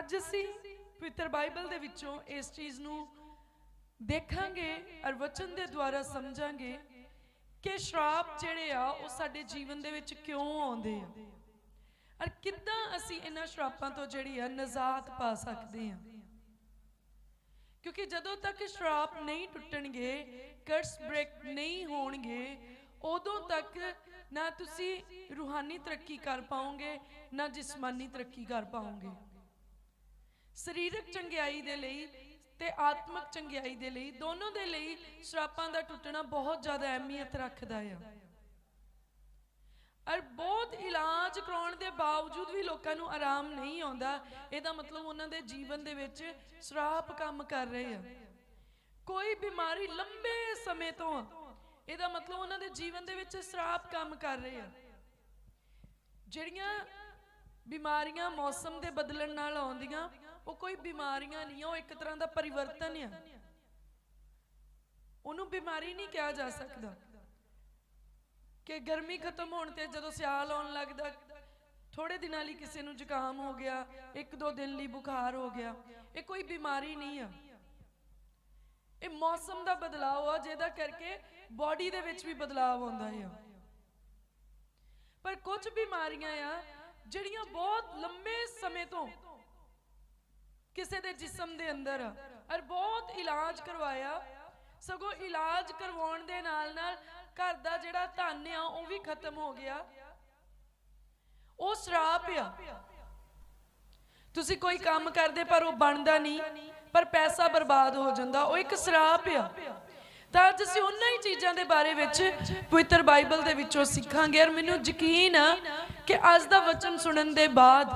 ਅੱਜ ਅਸੀਂ ਪਵਿੱਤਰ ਬਾਈਬਲ ਦੇ ਵਿੱਚੋਂ ਇਸ ਚੀਜ਼ ਨੂੰ ਦੇਖਾਂਗੇ ਔਰ ਵਚਨ ਦੇ ਦੁਆਰਾ ਸਮਝਾਂਗੇ ਕਿ ਸ਼ਰਾਪ ਜਿਹੜੇ ਆ, ਉਹ ਸਾਡੇ ਜੀਵਨ ਦੇ ਵਿੱਚ ਕਿਉਂ ਆਉਂਦੇ ਆ? ਔਰ ਕਿੱਦਾਂ ਅਸੀਂ ਇਹਨਾਂ ਸ਼ਰਾਪਾਂ ਤੋਂ ਜਿਹੜੀ ਆ, ਨਜ਼ਾਤ ਪਾ ਸਕਦੇ ਆ? ਕਿਉਂਕਿ ਜਦੋਂ ਤੱਕ ਸ਼ਰਾਪ ਨਹੀਂ ਟੁੱਟਣਗੇ ਕਰਸ ਬ੍ਰੇਕ ਨਹੀਂ ਹੋਣਗੇ, ਉਦੋਂ ਤੱਕ ਨਾ ਤੁਸੀਂ ਰੂਹਾਨੀ ਤਰੱਕੀ ਕਰ ਪਾਓਗੇ, ਨਾ ਜਿਸਮਾਨੀ ਤਰੱਕੀ ਕਰ ਪਾਓਗੇ। ਸਰੀਰਕ ਚੰਗਿਆਈ ਦੇ ਲਈ ਤੇ ਆਤਮਿਕ ਚੰਗਿਆਈ ਦੇ ਲਈ, ਦੋਨੋਂ ਦੇ ਲਈ ਸ਼ਰਾਪਾਂ ਦਾ ਟੁੱਟਣਾ ਬਹੁਤ ਜ਼ਿਆਦਾ ਅਹਿਮੀਅਤ ਰੱਖਦਾ ਆ। ਔਰ ਬਹੁਤ ਇਲਾਜ ਕਰਾਉਣ ਦੇ ਬਾਵਜੂਦ ਵੀ ਲੋਕਾਂ ਨੂੰ ਆਰਾਮ ਨਹੀਂ ਆਉਂਦਾ, ਇਹਦਾ ਮਤਲਬ ਉਹਨਾਂ ਦੇ ਜੀਵਨ ਦੇ ਵਿੱਚ ਸ਼ਰਾਪ ਕੰਮ ਕਰ ਰਹੇ ਆ। ਕੋਈ ਬਿਮਾਰੀ ਲੰਬੇ ਸਮੇਂ ਤੋਂ ਇਹਦਾ ਮਤਲਬ ਉਹਨਾਂ ਦੇ ਜੀਵਨ ਦੇ ਵਿੱਚ ਸ਼ਰਾਪ ਕੰਮ ਕਰ ਰਹੇ ਆ। ਜਿਹੜੀਆਂ ਬਿਮਾਰੀਆਂ ਮੌਸਮ ਦੇ ਬਦਲਣ ਨਾਲ ਆਉਂਦੀਆਂ ਉਹ ਕੋਈ ਬਿਮਾਰੀਆਂ ਨਹੀਂ ਉਹ ਇੱਕ ਤਰ੍ਹਾਂ ਦਾ ਪਰਿਵਰਤਨ ਆ। ਉਹਨੂੰ ਬਿਮਾਰੀ ਨਹੀਂ ਕਿਹਾ ਜਾ ਸਕਦਾ। ਕਿ ਗਰਮੀ ਖਤਮ ਹੋਣ ਤੇ ਜਦੋਂ ਸਿਆਲ ਆਉਣ ਲੱਗਦਾ ਥੋੜੇ ਦਿਨਾਂ ਲਈ ਕਿਸੇ ਨੂੰ ਜ਼ੁਕਾਮ ਹੋ ਗਿਆ, ਇੱਕ ਦੋ ਦਿਨ ਲਈ ਬੁਖਾਰ ਹੋ ਗਿਆ, ਇਹ ਕੋਈ ਬਿਮਾਰੀ ਨਹੀਂ ਆ। ਇਹ ਮੌਸਮ ਦਾ ਬਦਲਾਅ ਆ, ਜਿਹਦਾ ਕਰਕੇ ਬਾਡੀ ਦੇ ਵਿੱਚ ਵੀ ਬਦਲਾਅ ਆਉਂਦਾ ਆ। ਪਰ ਕੁਝ ਬਿਮਾਰੀਆਂ ਆ, ਜਿਹੜੀਆਂ ਬਹੁਤ ਲੰਬੇ ਸਮੇਂ ਤੋਂ ਕਿਸੇ ਦੇ ਜਿਸਮ ਦੇ ਅੰਦਰ। ਔਰ ਬਹੁਤ ਇਲਾਜ ਕਰਵਾਇਆ। ਸਗੋਂ ਇਲਾਜ ਕਰਵਾਉਣ ਦੇ ਨਾਲ ਨਾਲ ਘਰ ਦਾ ਜਿਹੜਾ ਧਨ ਆ, ਉਹ ਵੀ ਖਤਮ ਹੋ ਗਿਆ। ਉਹ ਸ਼ਰਾਪ ਆ। ਤੁਸੀਂ ਕੋਈ ਕੰਮ ਕਰਦੇ ਪਰ ਉਹ ਬਣਦਾ ਨਹੀਂ, ਪਰ ਪੈਸਾ ਬਰਬਾਦ ਹੋ ਜਾਂਦਾ। ਉਹ ਇੱਕ ਸ਼ਰਾਪ ਆ। ਤਾਂ ਅੱਜ ਅਸੀਂ ਉਹਨਾਂ ਹੀ ਚੀਜ਼ਾਂ ਦੇ ਬਾਰੇ ਵਿੱਚ ਪਵਿੱਤਰ ਬਾਈਬਲ ਦੇ ਵਿੱਚੋਂ ਸਿੱਖਾਂਗੇ। ਔਰ ਮੈਨੂੰ ਯਕੀਨ ਆ ਕਿ ਅੱਜ ਦਾ ਵਚਨ ਸੁਣਨ ਦੇ ਬਾਅਦ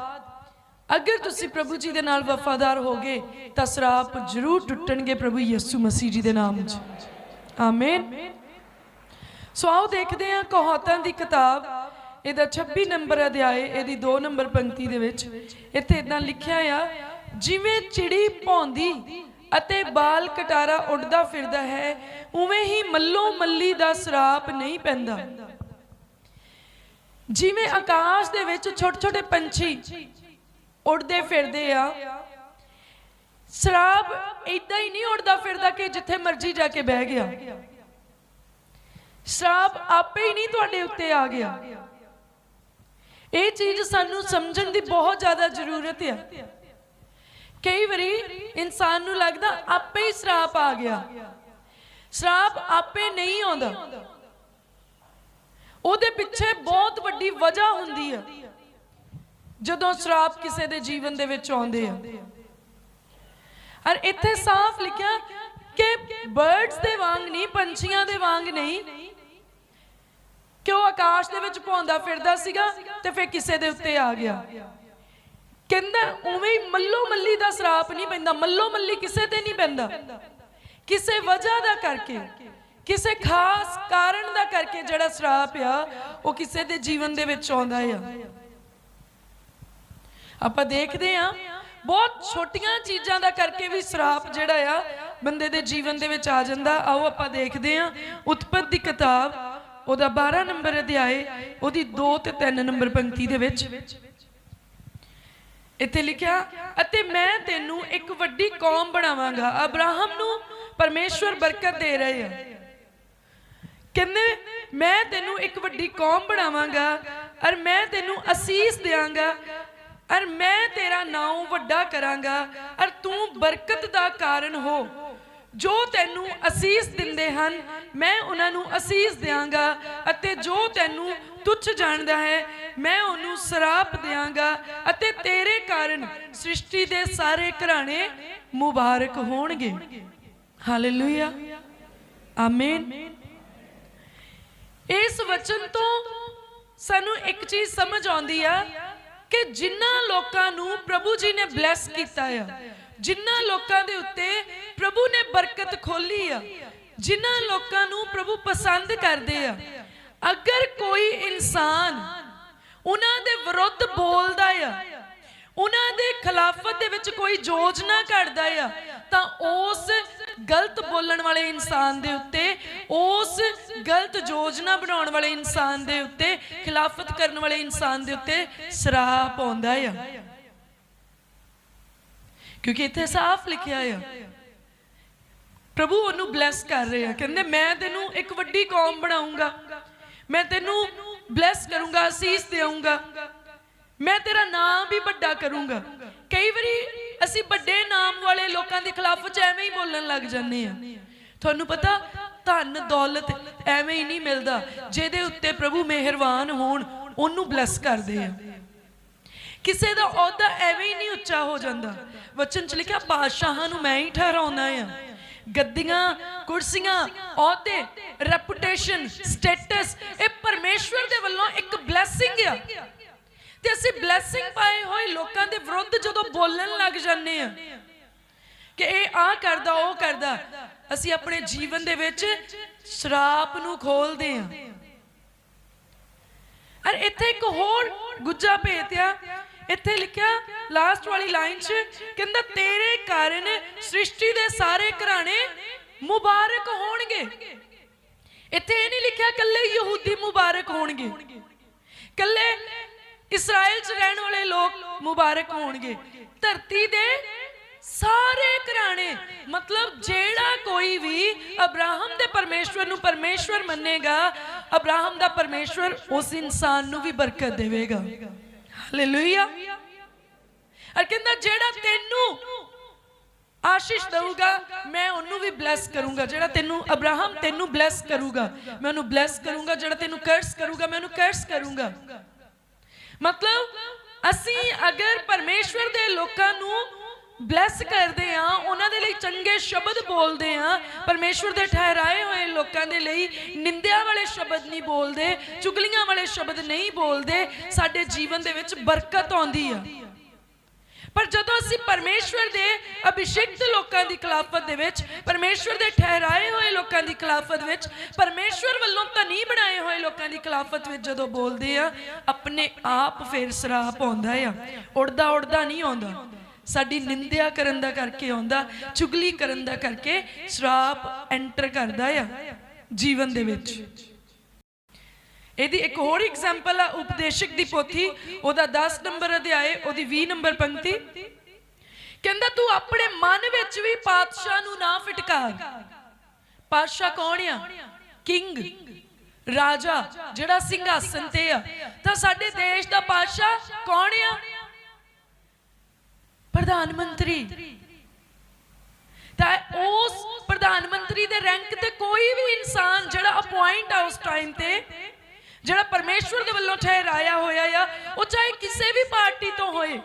ਅਗਰ ਤੁਸੀਂ ਪ੍ਰਭੂ ਜੀ ਦੇ ਨਾਲ ਵਫਾਦਾਰ ਹੋਗੇ, ਤਾਂ ਸ਼ਰਾਪ ਜ਼ਰੂਰ ਟੁੱਟਣਗੇ ਪ੍ਰਭੂ ਯਿਸੂ ਮਸੀਹ ਜੀ ਦੇ ਨਾਮ 'ਚ। ਆਮੀਨ। ਸੋ ਆਓ ਦੇਖਦੇ ਹਾਂ ਕਹਾਤਾਂ ਦੀ ਕਿਤਾਬ। ਇਹਦਾ 26 ਨੰਬਰ ਅਧਿਆਏ, ਇਹਦੀ 2 ਨੰਬਰ ਪੰਕਤੀ ਦੇ ਵਿੱਚ ਇੱਥੇ ਇਦਾਂ ਲਿਖਿਆ ਆ, ਜਿਵੇਂ ਚਿੜੀ ਭੌਂਦੀ ਅਤੇ ਬਾਲ ਕਟਾਰਾ ਉੱਡਦਾ ਫਿਰਦਾ ਹੈ, ਉਵੇਂ ਹੀ ਮੱਲੋ ਮੱਲੀ ਦਾ ਸਰਾਪ ਨਹੀਂ ਪੈਂਦਾ। ਜਿਵੇਂ ਆਕਾਸ਼ ਦੇ ਵਿੱਚ ਛੋਟੇ ਛੋਟੇ ਪੰਛੀ ਉੱਡਦੇ ਫਿਰਦੇ ਆ। ਸਰਾਬ ਇਦਾਂ ਹੀ ਨਹੀਂ ਉੱਡਦਾ ਫਿਰਦਾ ਕਿ ਜਿੱਥੇ ਮਰਜ਼ੀ ਜਾ ਕੇ ਬਹਿ ਗਿਆ। ਸ਼ਰਾਬ ਆਪੇ ਹੀ ਨਹੀਂ ਤੁਹਾਡੇ ਉੱਤੇ ਆ ਗਿਆ। ਇਹ ਚੀਜ਼ ਸਾਨੂੰ ਸਮਝਣ ਦੀ ਬਹੁਤ ਜ਼ਿਆਦਾ ਜ਼ਰੂਰਤ ਹੈ ਕਈ ਵਾਰੀ ਇਨਸਾਨ ਨੂੰ ਲੱਗਦਾ ਆਪੇ ਹੀ ਸ਼ਰਾਪ ਆ ਗਿਆ। ਸ਼ਰਾਬ ਆਪੇ ਨਹੀਂ ਆਉਂਦਾ। ਉਹਦੇ ਪਿੱਛੇ ਬਹੁਤ ਵੱਡੀ ਵਜ੍ਹਾ ਹੁੰਦੀ ਹੈ ਜਦੋਂ ਸ਼ਰਾਪ ਕਿਸੇ ਦੇ ਜੀਵਨ ਦੇ ਵਿੱਚ ਆਉਂਦੇ ਆ। ਔਰ ਇੱਥੇ ਸਾਫ਼ ਲਿਖਿਆ ਕਿ ਬਰਡਸ ਦੇ ਵਾਂਗ ਨਹੀਂ, ਪੰਛੀਆਂ ਦੇ ਵਾਂਗ ਨਹੀਂ। ਕਿ ਉਹ ਆਕਾਸ਼ ਦੇ ਵਿੱਚ ਭੌਂਦਾ ਫਿਰਦਾ ਸੀਗਾ ਤੇ ਫਿਰ ਕਿਸੇ ਦੇ ਉੱਤੇ ਆ ਗਿਆ। ਕਹਿੰਦਾ ਉਵੇਂ ਹੀ ਮੱਲੋ ਮੱਲੀ ਦਾ ਸਰਾਪ ਨਹੀਂ ਪੈਂਦਾ ਮੱਲੋ ਮੱਲੀ ਕਿਸੇ ਤੇ ਨਹੀਂ ਪੈਂਦਾ। ਕਿਸੇ ਵਜ੍ਹਾ ਦਾ ਕਰਕੇ, ਕਿਸੇ ਖਾਸ ਕਾਰਨ ਦਾ ਕਰਕੇ ਜਿਹੜਾ ਸਰਾਪ ਆ, ਉਹ ਕਿਸੇ ਦੇ ਜੀਵਨ ਦੇ ਵਿੱਚ ਆਉਂਦਾ ਆ। ਆਪਾਂ ਦੇਖਦੇ ਆ ਬਹੁਤ ਛੋਟੀਆਂ ਚੀਜ਼ਾਂ ਦਾ ਕਰਕੇ ਵੀ ਸਰਾਪ ਜਿਹੜਾ ਆ, ਬੰਦੇ ਦੇ ਜੀਵਨ ਦੇ ਵਿੱਚ ਆ ਜਾਂਦਾ। ਆਓ ਆਪਾਂ ਦੇਖਦੇ ਆ ਉਤਪਤ ਦੀ ਕਿਤਾਬ, ਉਹਦਾ 12 ਨੰਬਰ ਅਧਿਆਏ, ਉਹਦੀ 2 ਤੇ 3 ਨੰਬਰ ਪੰਕਤੀ ਦੇ ਵਿੱਚ। ਇੱਥੇ ਲਿਖਿਆ, ਅਤੇ ਮੈਂ ਤੈਨੂੰ ਇੱਕ ਵੱਡੀ ਕੌਮ ਬਣਾਵਾਂਗਾ। ਅਬਰਾਹਮ ਨੂੰ ਪਰਮੇਸ਼ਵਰ ਬਰਕਤ ਦੇ ਰਹੇ ਆ। ਕਹਿੰਦੇ, ਮੈਂ ਤੈਨੂੰ ਇੱਕ ਵੱਡੀ ਕੌਮ ਬਣਾਵਾਂਗਾ ਔਰ ਮੈਂ ਤੈਨੂੰ ਅਸੀਸ ਦੇਵਾਂਗਾ ਔਰ ਮੈਂ ਤੇਰਾ ਨਾਮ ਵੱਡਾ ਕਰਾਂਗਾ ਔਰ ਤੂੰ ਬਰਕਤ ਦਾ ਕਾਰਨ ਹੋ। ਜੋ ਤੈਨੂੰ ਅਸੀਸ ਦਿੰਦੇ ਹਨ, ਮੈਂ ਉਹਨਾਂ ਨੂੰ ਅਸੀਸ ਦਿਆਂਗਾ, ਅਤੇ ਜੋ ਤੈਨੂੰ ਤੁੱਛ ਜਾਣਦਾ ਹੈ, ਮੈਂ ਉਹਨੂੰ ਸਰਾਪ ਦਿਆਂਗਾ, ਅਤੇ ਤੇਰੇ ਕਾਰਨ ਸ੍ਰਿਸ਼ਟੀ ਦੇ ਸਾਰੇ ਘਰਾਣੇ ਮੁਬਾਰਕ ਹੋਣਗੇ। ਹਾਲੇਲੂਇਆ। ਆਮੀਨ। ਇਸ ਵਚਨ ਤੋਂ ਸਾਨੂੰ ਇੱਕ ਚੀਜ਼ ਸਮਝ ਆਉਂਦੀ ਆ ਕਿ ਜਿਨ੍ਹਾਂ ਲੋਕਾਂ ਨੂੰ ਪ੍ਰਭੂ ਜੀ ਨੇ ਬਲੈਸ ਕੀਤਾ ਆ, ਜਿਨ੍ਹਾਂ ਲੋਕਾਂ ਦੇ ਉੱਤੇ ਪ੍ਰਭੂ ਨੇ ਬਰਕਤ ਖੋਲੀ ਆ, ਜਿਨ੍ਹਾਂ ਲੋਕਾਂ ਨੂੰ ਪ੍ਰਭੂ ਪਸੰਦ ਕਰਦੇ ਆ। ਅਗਰ ਕੋਈ ਇਨਸਾਨ ਉਹਨਾਂ ਦੇ ਵਿਰੁੱਧ ਬੋਲਦਾ ਆ, ਉਹਨਾਂ ਦੇ ਖਿਲਾਫਤ ਦੇ ਵਿੱਚ ਕੋਈ ਯੋਜਨਾ ਘੜਦਾ ਆ, ਤਾਂ ਉਸ ਗਲਤ ਬੋਲਣ ਵਾਲੇ ਇਨਸਾਨ ਦੇ ਉੱਤੇ, ਉਸ ਗਲਤ ਯੋਜਨਾ ਬਣਾਉਣ ਵਾਲੇ ਇਨਸਾਨ ਦੇ ਉੱਤੇ, ਖਿਲਾਫਤ ਕਰਨ ਵਾਲੇ ਇਨਸਾਨ ਦੇ ਉੱਤੇ ਸਰਾਪ ਆਉਂਦਾ ਆ। ਕਿਉਂਕਿ ਇੱਥੇ ਸਾਫ਼ ਲਿਖਿਆ ਆ। ਪ੍ਰਭੂ ਉਹਨੂੰ ਬਲੈਸ ਕਰ ਰਿਹਾ। ਕਹਿੰਦੇ, ਮੈਂ ਤੈਨੂੰ ਇੱਕ ਵੱਡੀ ਕੌਮ ਬਣਾਉਂਗਾ। ਮੈਂ ਤੈਨੂੰ ਬਲੈਸ ਕਰੂੰਗਾ, ਅਸੀਸ ਦੇਵਾਂਗਾ ਮੈਂ ਤੇਰਾ ਨਾਮ ਵੀ ਵੱਡਾ ਕਰੂੰਗਾ। ਕਈ ਵਾਰੀ ਅਸੀਂ ਵੱਡੇ ਨਾਮ ਵਾਲੇ ਲੋਕਾਂ ਦੇ ਖਿਲਾਫ ਚ ਐਵੇਂ ਹੀ ਬੋਲਣ ਲੱਗ ਜਾਂਦੇ ਆ ਤੁਹਾਨੂੰ ਪਤਾ, ਧਨ, ਦੌਲਤ ਐਵੇਂ ਹੀ ਨਹੀਂ ਮਿਲਦਾ, ਜਿਹਦੇ ਉੱਤੇ ਪ੍ਰਭੂ ਮਿਹਰਬਾਨ ਹੋਣ, ਉਹਨੂੰ ਬਲੈਸ ਕਰਦੇ ਆ। ਕਿਸੇ ਦਾ ਅਹੁਦਾ ਐਵੇਂ ਹੀ ਨਹੀਂ ਉੱਚਾ ਹੋ ਜਾਂਦਾ। ਵਚਨ ਚ ਲਿਖਿਆ, ਬਾਦਸ਼ਾਹਾਂ ਨੂੰ ਮੈਂ ਹੀ ਠਹਿਰਾਉਣਾ ਆ ਗੱਦੀਆਂ, ਕੁਰਸੀਆਂ, ਅਹੁਦੇ ਰੈਪੂਟੇਸ਼ਨ ਸਟੇਟਸ ਇਹ ਪਰਮੇਸ਼ਵਰ ਦੇ ਵੱਲੋਂ ਇੱਕ ਬਲੇਸਿੰਗ ਆ। ਤੇ ਅਸੀਂ ਬਲੇਸਿੰਗ ਪਾਏ ਹੋਏ ਲੋਕਾਂ ਦੇ ਵਿਰੁੱਧ ਜਦੋਂ ਬੋਲਣ ਲੱਗ ਜਾਂਦੇ ਆ ਕਿ ਇਹ ਆ ਕਰਦਾ, ਉਹ ਕਰਦਾ, ਅਸੀਂ ਆਪਣੇ ਜੀਵਨ ਦੇ ਵਿੱਚ ਸ਼ਰਾਪ ਨੂੰ ਖੋਲਦੇ ਆ। ਅਰ ਇੱਥੇ ਇੱਕ ਹੋਰ ਗੁੱਜਾ ਭੇਤਿਆ ਇੱਥੇ ਲਿਖਿਆ ਲਾਸਟ ਵਾਲੀ ਲਾਈਨ 'ਚ ਕਹਿੰਦਾ, ਤੇਰੇ ਕਾਰਨ ਸ੍ਰਿਸ਼ਟੀ ਦੇ ਸਾਰੇ ਘਰਾਣੇ ਮੁਬਾਰਕ ਹੋਣਗੇ। ਇੱਥੇ ਇਹ ਨਹੀਂ ਲਿਖਿਆ ਕੱਲੇ ਯਹੂਦੀ ਮੁਬਾਰਕ ਹੋਣਗੇ। ਕੱਲੇ ਇਸਰਾਇਲ 'ਚ ਰਹਿਣ ਵਾਲੇ ਲੋਕ ਮੁਬਾਰਕ ਹੋਣਗੇ। ਧਰਤੀ ਦੇ ਸਾਰੇ ਘਰਾਣੇ, ਮਤਲਬ ਜਿਹੜਾ ਕੋਈ ਵੀ ਅਬਰਾਹਮ ਦੇ ਪਰਮੇਸ਼ਵਰ ਨੂੰ ਪਰਮੇਸ਼ਵਰ ਮੰਨੇਗਾ, ਅਬਰਾਹਮ ਦਾ ਪਰਮੇਸ਼ਵਰ ਉਸ ਇਨਸਾਨ ਨੂੰ ਵੀ ਬਰਕਤ ਦੇਵੇਗਾ। ਹਾਲੇਲੂਇਆ ਅਰ ਕਹਿੰਦਾ, ਜਿਹੜਾ ਤੈਨੂੰ ਆਸ਼ੀਸ਼ ਦਊਗਾ, ਮੈਂ ਉਹਨੂੰ ਵੀ ਬਲੈਸ ਕਰੂੰਗਾ। ਜਿਹੜਾ ਤੈਨੂੰ ਅਬਰਾਹਮ ਤੈਨੂੰ ਬਲੈਸ ਕਰੂਗਾ, ਮੈਂ ਉਹਨੂੰ ਬਲੈਸ ਕਰੂੰਗਾ। ਜਿਹੜਾ ਤੈਨੂੰ ਕਰਸ ਕਰੂਗਾ, ਮੈਂ ਉਹਨੂੰ ਕਰਸ ਕਰੂੰਗਾ। ਮਤਲਬ, ਅਸੀਂ ਅਗਰ ਪਰਮੇਸ਼ਵਰ ਦੇ ਲੋਕਾਂ ਨੂੰ ਬਲੈਸ ਕਰਦੇ ਆ ਉਹਨਾਂ ਦੇ ਲਈ ਚੰਗੇ ਸ਼ਬਦ ਬੋਲਦੇ ਆ ਪਰਮੇਸ਼ਵਰ ਦੇ ਠਹਿਰਾਏ ਹੋਏ ਲੋਕਾਂ ਦੇ ਲਈ ਨਿੰਦਿਆ ਵਾਲੇ ਸ਼ਬਦ ਨਹੀਂ ਬੋਲਦੇ, ਚੁਗਲੀਆਂ ਵਾਲੇ ਸ਼ਬਦ ਨਹੀਂ ਬੋਲਦੇ, ਸਾਡੇ ਜੀਵਨ ਦੇ ਵਿੱਚ ਬਰਕਤ ਆਉਂਦੀ ਆ। ਪਰ ਜਦੋਂ ਅਸੀਂ ਪਰਮੇਸ਼ਵਰ ਦੇ ਅਭਿਸ਼ੇਕਤ ਲੋਕਾਂ ਦੀ ਖਿਲਾਫਤ ਦੇ ਵਿੱਚ, ਪਰਮੇਸ਼ਵਰ ਦੇ ਠਹਿਰਾਏ ਹੋਏ ਲੋਕਾਂ ਦੀ ਖਿਲਾਫਤ ਵਿੱਚ, ਪਰਮੇਸ਼ਵਰ ਵੱਲੋਂ ਧਨੀ ਬਣਾਏ ਹੋਏ ਲੋਕਾਂ ਦੀ ਖਿਲਾਫਤ ਵਿੱਚ ਜਦੋਂ ਬੋਲਦੇ ਆ, ਆਪਣੇ ਆਪ ਫੇਰ ਸਰਾਪ ਆਉਂਦਾ ਆ। ਉੜਦਾ ਉੜਦਾ ਨਹੀਂ ਆਉਂਦਾ। ਸਾਡੀ ਨਿੰਦਿਆ ਕਰਨ ਦਾ ਕਰਕੇ ਆਉਂਦਾ, ਚੁਗਲੀ ਕਰਨ ਦਾ ਕਰਕੇ ਸਰਾਪ ਐਂਟਰ ਕਰਦਾ ਆ ਜੀਵਨ ਦੇ ਵਿੱਚ। ਇਹਦੀ ਇੱਕ ਹੋਰ ਐਗਜ਼ਾਮਪਲ ਆ, ਉਪਦੇਸ਼ਕ ਦੀ ਪੋਥੀ, ਉਹਦਾ 10 ਨੰਬਰ ਅਧਿਆਏ, ਉਹਦੀ 20 ਨੰਬਰ ਪੰਕਤੀ। ਕਹਿੰਦਾ, ਤੂੰ ਆਪਣੇ ਮਨ ਵਿੱਚ ਵੀ ਪਾਤਸ਼ਾਹ ਨੂੰ ਨਾ ਫਟਕਾਰ। ਪਾਤਸ਼ਾਹ ਕੌਣ ਆ? ਕਿੰਗ। ਰਾਜਾ, ਜਿਹੜਾ ਸਿੰਘਾਸਨ ਤੇ ਆ। ਤਾਂ ਸਾਡੇ ਦੇਸ਼ ਦਾ ਪਾਤਸ਼ਾਹ ਕੌਣ ਆ? ਪ੍ਰਧਾਨ ਮੰਤਰੀ। ਤਾਂ ਉਸ ਪ੍ਰਧਾਨ ਮੰਤਰੀ ਦੇ ਰੈਂਕ ਤੇ ਕੋਈ ਵੀ ਇਨਸਾਨ ਜਿਹੜਾ ਅਪਾਇੰਟ ਆ ਉਸ ਟਾਈਮ ਤੇ ਜਿਹੜਾ ਪਰਮੇਸ਼ਵਰ ਦੇ ਵੱਲੋਂ ਠਹਿਰਾਇਆ ਹੋਇਆ ਆ, ਉਹ ਚਾਹੇ ਕਿਸੇ ਵੀ ਪਾਰਟੀ ਤੋਂ ਹੋਏ,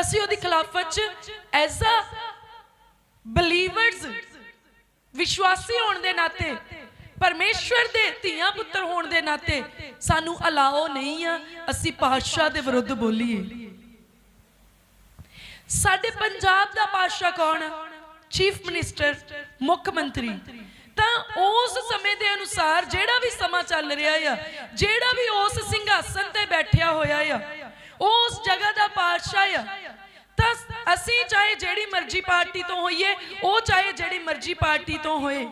ਅਸੀਂ ਉਹਦੀ ਖਿਲਾਫਤ ਚ ਐਜ਼ ਅ ਬਲੀਵਰਸ ਵਿਸ਼ਵਾਸੀ ਹੋਣ ਦੇ ਨਾਤੇ, ਪਰਮੇਸ਼ਵਰ ਦੇ ਧੀਆਂ ਪੁੱਤਰ ਹੋਣ ਦੇ ਨਾਤੇ, ਸਾਨੂੰ ਅਲਾਓ ਨਹੀਂ ਆ, ਅਸੀਂ ਪਾਤਸ਼ਾਹ ਦੇ ਵਿਰੁੱਧ ਬੋਲੀਏ। ਸਾਡੇ ਪੰਜਾਬ ਦਾ ਪਾਤਸ਼ਾਹ ਕੌਣ? ਚੀਫ ਮਿਨਿਸਟਰ ਮੁੱਖ ਮੰਤਰੀ। ਤਾਂ ਉਸ ਸਮੇਂ ਦੇ ਅਨੁਸਾਰ ਜਿਹੜਾ ਵੀ ਸਮਾਂ ਚੱਲ ਰਿਹਾ ਆ, ਜਿਹੜਾ ਵੀ ਉਸ ਸਿੰਘਾਸਨ ਤੇ ਬੈਠਿਆ ਹੋਇਆ ਆ, ਉਸ ਜਗ੍ਹਾ ਦਾ ਪਾਤਸ਼ਾਹ ਆ, ਤਾਂ ਅਸੀਂ ਚਾਹੇ ਜਿਹੜੀ ਮਰਜ਼ੀ ਪਾਰਟੀ ਤੋਂ ਹੋਈਏ, ਉਹ ਚਾਹੇ ਜਿਹੜੀ ਮਰਜ਼ੀ ਪਾਰਟੀ ਤੋਂ ਹੋਏ।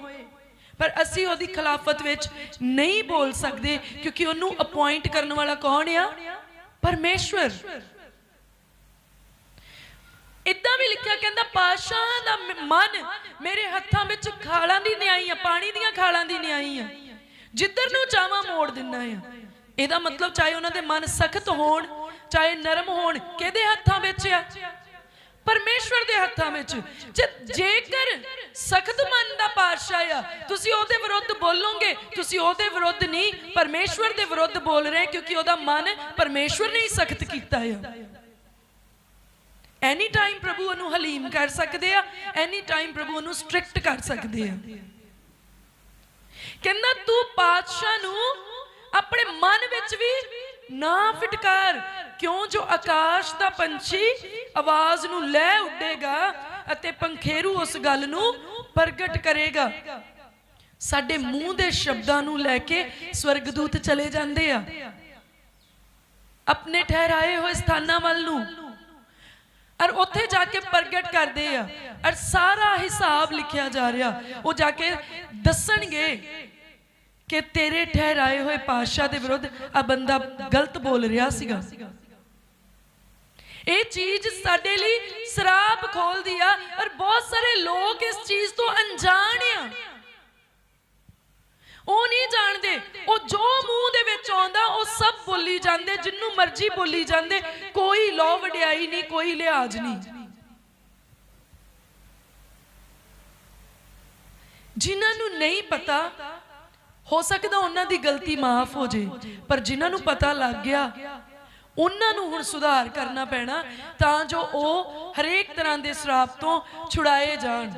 ਪਰ ਅਸੀਂ ਉਹਦੀ ਖਿਲਾਫਤ ਵਿੱਚ ਨਹੀਂ ਬੋਲ ਸਕਦੇ, ਕਿਉਂਕਿ ਉਹਨੂੰ ਅਪਾਇੰਟ ਕਰਨ ਵਾਲਾ ਕੌਣ ਆ? ਪਰਮੇਸ਼ਵਰ। ਇਦਾਂ ਵੀ ਲਿਖਿਆ ਕਹਿੰਦਾ ਪਾਸ਼ਾ ਦਾ ਮਨ ਮੇਰੇ ਹੱਥਾਂ ਵਿੱਚ ਖਾਲਾਂ ਦੀ ਨਿਆਈ ਆ, ਪਾਣੀ ਦੀਆਂ ਖਾਲਾਂ ਦੀ ਨਿਆਈ ਆ। ਜਿੱਧਰ ਨੂੰ ਚਾਹਾਂ ਮੋੜ ਦਿੰਨਾ ਆ। ਇਹਦਾ ਮਤਲਬ ਚਾਹੇ ਉਹਨਾਂ ਦੇ ਮਨ ਸਖਤ ਹੋਣ, ਚਾਹੇ ਨਰਮ ਹੋਣ, ਕਿਹਦੇ ਹੱਥਾਂ ਵਿੱਚ ਆ? ਪਰਮੇਸ਼ਵਰ ਦੇ ਹੱਥਾਂ ਵਿੱਚ। ਜੇਕਰ ਸਖਤ ਮਨ ਦਾ ਪਾਤਸ਼ਾਹ ਆ, ਤੁਸੀਂ ਉਹਦੇ ਵਿਰੁੱਧ ਬੋਲੋਗੇ, ਤੁਸੀਂ ਉਹਦੇ ਵਿਰੁੱਧ ਨਹੀਂ, ਪਰਮੇਸ਼ਵਰ ਦੇ ਵਿਰੁੱਧ ਬੋਲ ਰਹੇ ਕਿਉਂਕਿ ਉਹਦਾ ਮਨ ਪਰਮੇਸ਼ਵਰ ਨੇ ਹੀ ਸਖਤ ਕੀਤਾ ਆ। ਐਨੀ ਟਾਈਮ ਪ੍ਰਭੂ ਉਹਨੂੰ ਹਲੀਮ ਕਰ ਸਕਦੇ ਆ, ਐਨੀ ਟਾਈਮ ਪ੍ਰਭੂ ਉਹਨੂੰ ਸਟ੍ਰਿਕਟ ਕਰ ਸਕਦੇ ਆ। ਕਹਿੰਦਾ, ਤੂੰ ਪਾਤਸ਼ਾਹ ਨੂੰ ਆਪਣੇ ਮਨ ਵਿੱਚ ਵੀ ਨਾ ਫਟਕਾਰ, ਕਿਉਂ ਜੋ ਆਕਾਸ਼ ਦਾ ਪੰਛੀ ਆਵਾਜ਼ ਨੂੰ ਲੈ ਉੱਡੇਗਾ ਅਤੇ ਪੰਖੇਰੂ ਉਸ ਗੱਲ ਨੂੰ ਪ੍ਰਗਟ ਕਰੇਗਾ? ਸਾਡੇ ਮੂੰਹ ਦੇ ਸ਼ਬਦਾਂ ਨੂੰ ਲੈ ਕੇ ਸਵਰਗਦੂਤ ਚਲੇ ਜਾਂਦੇ ਆ। ਆਪਣੇ ਠਹਿਰਾਏ ਹੋਏ ਸਥਾਨਾਂ ਵੱਲ ਨੂੰ ਔਰ ਉੱਥੇ ਜਾ ਕੇ ਪ੍ਰਗਟ ਕਰਦੇ ਆ। ਔਰ ਸਾਰਾ ਹਿਸਾਬ ਲਿਖਿਆ ਜਾ ਰਿਹਾ। ਉਹ ਜਾ ਕੇ ਦੱਸਣਗੇ ਕਿ ਤੇਰੇ ਠਹਿਰਾਏ ਹੋਏ ਪਾਤਸ਼ਾਹ ਦੇ ਵਿਰੁੱਧ ਆ ਬੰਦਾ ਗਲਤ ਬੋਲ ਰਿਹਾ ਸੀਗਾ। ਇਹ ਚੀਜ਼ ਸਾਡੇ ਲਈ ਸਰਾਪ ਖੋਲਦੀ ਆ ਔਰ ਬਹੁਤ ਸਾਰੇ ਲੋਕ ਇਸ ਚੀਜ਼ ਤੋਂ ਅਣਜਾਣ ਆ। ਉਹ ਨਹੀਂ ਜਾਣਦੇ। ਉਹ ਜੋ ਮੂੰਹ ਦੇ ਵਿੱਚ ਆਉਂਦਾ, ਉਹ ਸਭ ਬੋਲੀ ਜਾਂਦੇ, ਜਿੰਨੂੰ ਮਰਜ਼ੀ ਬੋਲੀ ਜਾਂਦੇ। ਕੋਈ ਲੋ ਵਡਿਆਈ ਨਹੀਂ, ਕੋਈ ਲਿਹਾਜ਼ ਨਹੀਂ। ਜਿਨ੍ਹਾਂ ਨੂੰ ਨਹੀਂ ਪਤਾ, ਹੋ ਸਕਦਾ ਉਹਨਾਂ ਦੀ ਗਲਤੀ ਮਾਫ ਹੋ ਜੇ, ਪਰ ਜਿਨ੍ਹਾਂ ਨੂੰ ਪਤਾ ਲੱਗ ਗਿਆ, ਉਹਨਾਂ ਨੂੰ ਹੁਣ ਸੁਧਾਰ ਕਰਨਾ ਪੈਣਾ ਤਾਂ ਜੋ ਉਹ ਹਰੇਕ ਤਰ੍ਹਾਂ ਦੇ ਸਰਾਪ ਤੋਂ ਛੁਡਾਏ ਜਾਣ।